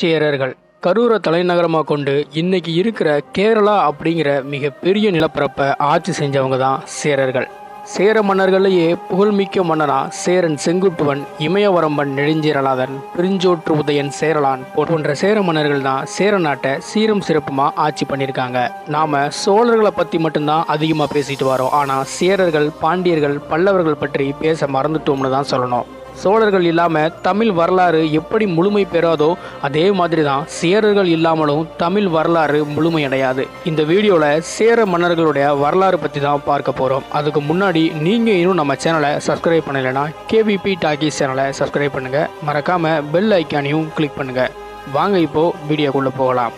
சேரர்கள் கரூரை தலைநகரமாக கொண்டு இன்னைக்கு இருக்கிற கேரளா அப்படிங்கிற மிகப்பெரிய நிலப்பரப்பை ஆட்சி செஞ்சவங்க தான் சேரர்கள். சேர மன்னர்களையே புகழ்மிக்க மன்னனா சேரன் செங்குட்டுவன் இமயவரம்பன் நெடுஞ்சீரநாதன் பிரிஞ்சோற்று உதயன் சேரலான் போன்ற சேர மன்னர்கள் தான் சேர நாட்டை சீரும் சிறப்புமா ஆட்சி பண்ணியிருக்காங்க. நாம சோழர்களை பத்தி மட்டும்தான் அதிகமாக பேசிட்டு வரோம். ஆனா சேரர்கள் பாண்டியர்கள் பல்லவர்கள் பற்றி பேச மறந்துட்டோம்னு தான் சொல்லணும். சோழர்கள் இல்லாமல் தமிழ் வரலாறு எப்படி முழுமை பெறாதோ அதே மாதிரி தான் சேரர்கள் இல்லாமலும் தமிழ் வரலாறு முழுமையடையாது. இந்த வீடியோவில் சேர மன்னர்களுடைய வரலாறு பற்றி தான் பார்க்க போகிறோம் அதுக்கு முன்னாடி நீங்கள் இன்னும் நம்ம சேனலை சப்ஸ்கிரைப் பண்ணலைன்னா கேவிபி டாக்கீஸ் சேனலை சப்ஸ்கிரைப் பண்ணுங்கள் மறக்காமல் பெல் ஐக்கானையும் கிளிக் பண்ணுங்கள் வாங்க இப்போது வீடியோக்குள்ளே போகலாம்.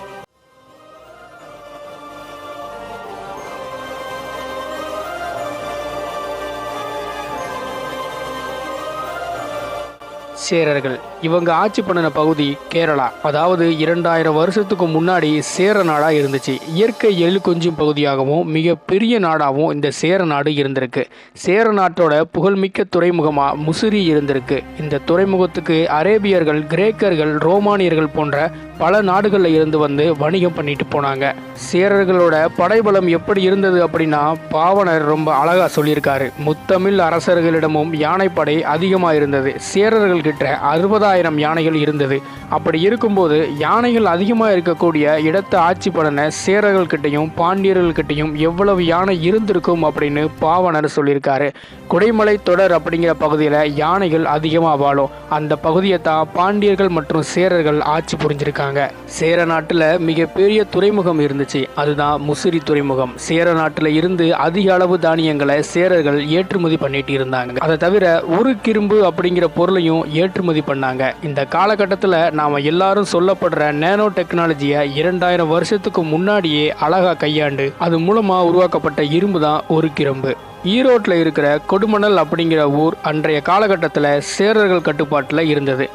சேரர்கள். இவங்க ஆட்சி பண்ணின பகுதி கேரளா. அதாவது இரண்டாயிரம் வருஷத்துக்கு முன்னாடி சேர நாடா இருந்துச்சு. இயற்கை எழு கொஞ்சம் பகுதியாகவும் மிக பெரிய நாடாகவும் இந்த சேர நாடு இருந்திருக்கு. சேர நாட்டோட புகழ்மிக்க துறைமுகமா முசிறி இருந்திருக்கு. இந்த துறைமுகத்துக்கு அரேபியர்கள் கிரேக்கர்கள் ரோமானியர்கள் போன்ற பல நாடுகளில் இருந்து வந்து வணிகம் பண்ணிட்டு போனாங்க. சேரர்களோட படைபலம் எப்படி இருந்தது அப்படின்னா பாவனர் ரொம்ப அழகா சொல்லியிருக்காரு. முத்தமிழ் அரசர்களிடமும் யானைப்படை அதிகமாக இருந்தது. சேரர்கள் கிட்ட அறுபதாயிரம் யானைகள் இருந்தது. அப்படி இருக்கும்போது யானைகள் அதிகமாக இருக்கக்கூடிய இடத்தை ஆட்சி பண்ணன சேரர்கள் கிட்டையும் பாண்டியர்கள் கிட்டையும் எவ்வளவு யானை இருந்திருக்கும் அப்படின்னு பாவனர் சொல்லியிருக்காரு. குடைமலை தொடர் அப்படிங்கிற பகுதியில் யானைகள் அதிகமாக வாழும். அந்த பகுதியை தான் பாண்டியர்கள் மற்றும் சேரர்கள் ஆட்சி புரிஞ்சிருக்காங்க. சேர நாட்டில் மிகப்பெரிய துறைமுகம் இருந்துச்சு. அதுதான் முசிறி துறைமுகம். சேர நாட்டில் இருந்து அதிக அளவு தானியங்களை சேரர்கள் ஏற்றுமதி பண்ணிட்டு இருந்தாங்க. அதை தவிர ஒரு கிரும்பு அப்படிங்கிற பொருளையும் ஏற்றுமதி பண்ணாங்க. இந்த காலகட்டத்தில் நாம் எல்லாரும் சொல்லப்படுற நேனோ டெக்னாலஜியை இரண்டாயிரம் வருஷத்துக்கு முன்னாடியே அழகா கையாண்டு அது மூலமாக உருவாக்கப்பட்ட இரும்பு தான் ஒரு கிரும்பு. ஈரோட்டில் இருக்கிற கொடுமணல் அப்படிங்கிற ஊர் அன்றைய காலகட்டத்தில் சேரர்கள் கட்டுப்பாட்டில் இருந்தது.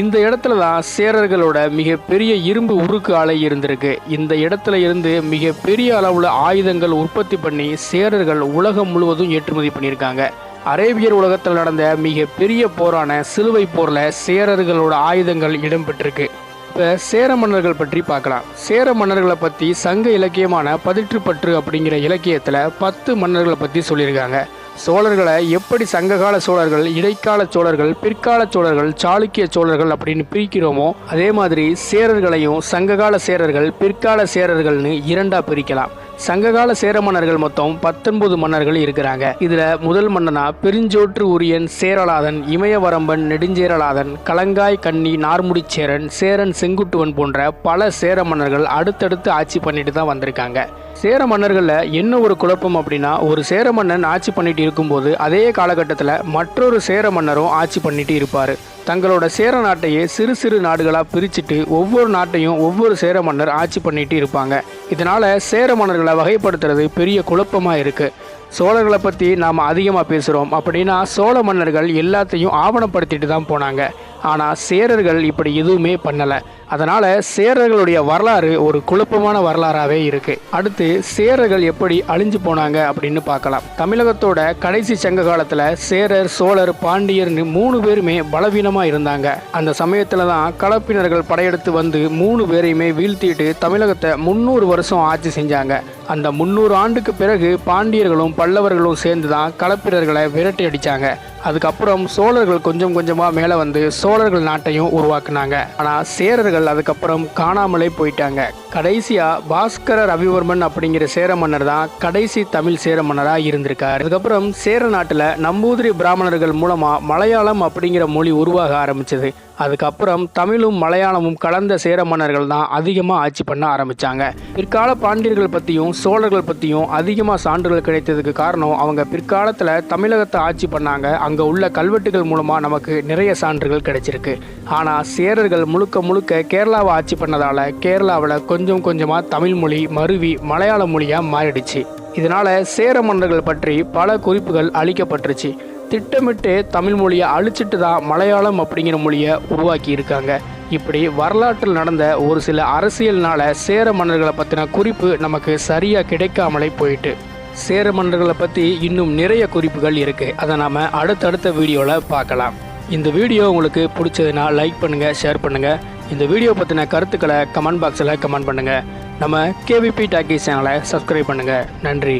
இந்த இடத்துல தான் சேரர்களோட மிகப்பெரிய இரும்பு உருக்கு ஆலை இருந்திருக்கு. இந்த இடத்துல இருந்து மிகப்பெரிய அளவில் ஆயுதங்கள் உற்பத்தி பண்ணி சேரர்கள் உலகம் முழுவதும் ஏற்றுமதி பண்ணியிருக்காங்க. அரேபியர் உலகத்தில் நடந்த மிக பெரிய போரான சிலுவை போரில் சேரர்களோட ஆயுதங்கள் இடம்பெற்றிருக்கு. இப்போ சேர மன்னர்கள் பற்றி பார்க்கலாம். சேர மன்னர்களை பற்றி சங்க இலக்கியமான பதிற்றுப்பற்று அப்படிங்கிற இலக்கியத்தில் பத்து மன்னர்களை பற்றி சொல்லியிருக்காங்க. சோழர்களை எப்படி சங்ககால சோழர்கள் இடைக்கால சோழர்கள் பிற்கால சோழர்கள் சாளுக்கிய சோழர்கள் அப்படின்னு பிரிக்கிறோமோ அதே மாதிரி சேரர்களையும் சங்ககால சேரர்கள் பிற்கால சேரர்கள்னு இரண்டாக பிரிக்கலாம். சங்ககால சேர மன்னர்கள் மொத்தம் பத்தொன்பது மன்னர்கள் இருக்கிறாங்க. இதுல முதல் மன்னனா பெருஞ்சோற்று உரியன் சேரலாதன் இமயவரம்பன் நெடுஞ்சேரலாதன் கலங்காய் கண்ணி நார்முடிச்சேரன் சேரன் செங்குட்டுவன் போன்ற பல சேர மன்னர்கள் அடுத்தடுத்து ஆட்சி பண்ணிட்டு தான் வந்திருக்காங்க. சேர மன்னர்களில் என்ன ஒரு குழப்பம் அப்படின்னா ஒரு சேர மன்னன் ஆட்சி பண்ணிட்டு இருக்கும்போது அதே காலகட்டத்தில் மற்றொரு சேர மன்னரும் ஆட்சி பண்ணிட்டு இருப்பார். தங்களோட சேர நாட்டையே சிறு சிறு நாடுகளாக பிரிச்சுட்டு ஒவ்வொரு நாட்டையும் ஒவ்வொரு சேர மன்னர் ஆட்சி பண்ணிட்டு இருப்பாங்க. இதனால் சேர மன்னர்களை வகைப்படுத்துறது பெரிய குழப்பமாக இருக்குது சோழர்களை பற்றி நாம் அதிகமாக பேசுகிறோம் அப்படின்னா சோழ மன்னர்கள் எல்லாத்தையும் ஆவணப்படுத்திட்டு தான் போனாங்க. ஆனால் சேரர்கள் இப்படி எதுவுமே பண்ணலை. அதனால் சேரர்களுடைய வரலாறு ஒரு குழப்பமான வரலாறாகவே இருக்குது அடுத்து சேரர்கள் எப்படி அழிஞ்சு போனாங்க அப்படின்னு பார்க்கலாம். தமிழகத்தோட கடைசி சங்க காலத்தில் சேரர் சோழர் பாண்டியர்னு மூணு பேருமே பலவீனமாக இருந்தாங்க. அந்த சமயத்தில் தான் களப்பினர்கள் படையெடுத்து வந்து மூணு பேரையுமே வீழ்த்திட்டு தமிழகத்தை முந்நூறு வருஷம் ஆட்சி செஞ்சாங்க. அந்த முந்நூறு ஆண்டுக்கு பிறகு பாண்டியர்களும் பல்லவர்களும் சேர்ந்து தான் களப்பிரர்களை விரட்டி அடித்தாங்க அதுக்கப்புறம் சோழர்கள் கொஞ்சம் கொஞ்சமாக மேலே வந்து சோழர்கள் நாட்டையும் உருவாக்குனாங்க. ஆனால் சேரர்கள் அதுக்கப்புறம் காணாமலே போயிட்டாங்க. கடைசியாக பாஸ்கர ரவிவர்மன் அப்படிங்கிற சேர மன்னர் தான் கடைசி தமிழ் சேர மன்னராக இருந்திருக்கார். அதுக்கப்புறம் சேர நாட்டில் நம்பூதிரி பிராமணர்கள் மூலமாக மலையாளம் அப்படிங்கிற மொழி உருவாக ஆரம்பிச்சது. அதுக்கப்புறம் தமிழும் மலையாளமும் கலந்த சேர மன்னர்கள் தான் அதிகமாக ஆட்சி பண்ண ஆரம்பித்தாங்க பிற்கால பாண்டியர்கள் பற்றியும் சோழர்கள் பற்றியும் அதிகமாக சான்றுகள் கிடைத்ததுக்கு காரணம் அவங்க பிற்காலத்தில் தமிழகத்தை ஆட்சி பண்ணாங்க. அங்கே உள்ள கல்வெட்டுகள் மூலமாக நமக்கு நிறைய சான்றுகள் கிடைச்சிருக்கு. ஆனால் சேரர்கள் முழுக்க முழுக்க கேரளாவை ஆட்சி பண்ணதால் கேரளாவில் கொஞ்சம் கொஞ்சமாக தமிழ் மொழி மருவி மலையாள மொழியாக மாறிடுச்சு. இதனால் சேர மன்னர்கள் பற்றி பல குறிப்புகள் அளிக்கப்பட்டுருச்சு. திட்டமிட்டு தமிழ் மொழியை அழிச்சிட்டு தான் மலையாளம் அப்படிங்கிற மொழியை உருவாக்கி இருக்காங்க இப்படி வரலாற்றில் நடந்த ஒரு சில அரசியல்னால சேர மன்னர்களை பற்றின குறிப்பு நமக்கு சரியாக கிடைக்காமலே போயிட்டு. சேர மன்னர்களை பற்றி இன்னும் நிறைய குறிப்புகள் இருக்குது அதை நாம் அடுத்தடுத்த வீடியோவில் பார்க்கலாம். இந்த வீடியோ உங்களுக்கு பிடிச்சதுன்னா லைக் பண்ணுங்கள் ஷேர் பண்ணுங்கள் இந்த வீடியோ பற்றின கருத்துக்களை கமெண்ட் பாக்ஸில் கமெண்ட் பண்ணுங்கள் நம்ம கேவிபி டாக்கி சேனலை சப்ஸ்கிரைப் பண்ணுங்கள் நன்றி.